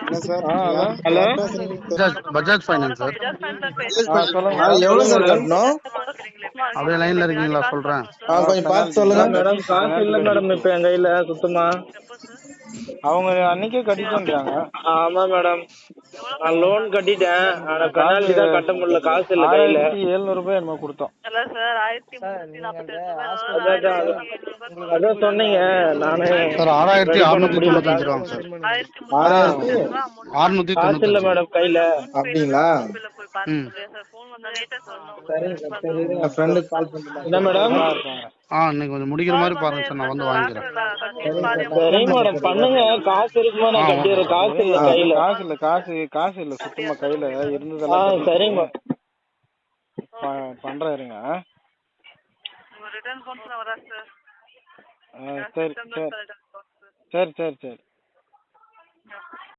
Hello? Bajaj Bajaj finance sir. எவ்வளவு sir கட்டணும்? அப்படியே லைன்ல இருக்கீங்களா? சொல்றேன். கொஞ்சம் பார்த்து சொல்லுங்க. மேடம் காசு இல்ல மேடம் இப்ப என் கையில சுத்தமா. அவங்க அன்னைக்கே கட்டிட்டேன்றாங்க ஆமா மேடம். நான் லோன் கட்டிட்டேன். ஆனா பெனால்டி தான் கட்ட முடியல. காசு இல்ல கையில. எழுநூறு ரூபாய் என்னமோ கொடுத்தோம். இல்ல சார் ஆயிரத்தி முன்னூத்தி நாற்பத்தி அதான், அதான். அதான் சொன்னீங்க. நானே சார் ஆறாயிரத்தி அறுநூத்தி தொண்ணூத்தஞ்சு ரூபாங்க சார். ஆயிரத்தி ஆறாயிரத்தி அறுநூத்தி காசு இல்ல மேடம் கையில. அப்படிங்களா? இன்னைக்கு கொஞ்சம் முடிக்கிற மாதிரி பாருங்க சார். நான் வந்து வாங்கிக்கிறேன். சரி மேடம் பண்ணுங்க. காசு இருக்குமா? நான் கட்டிடுறேன். காசு இல்ல கையில. காசு இல்ல காசு காசு இல்ல. சுத்தமா கையில இருந்ததெல்லாம் சரிங்க. பண்றேன் இருங்க. சரி. சரி சரி சரி சரி.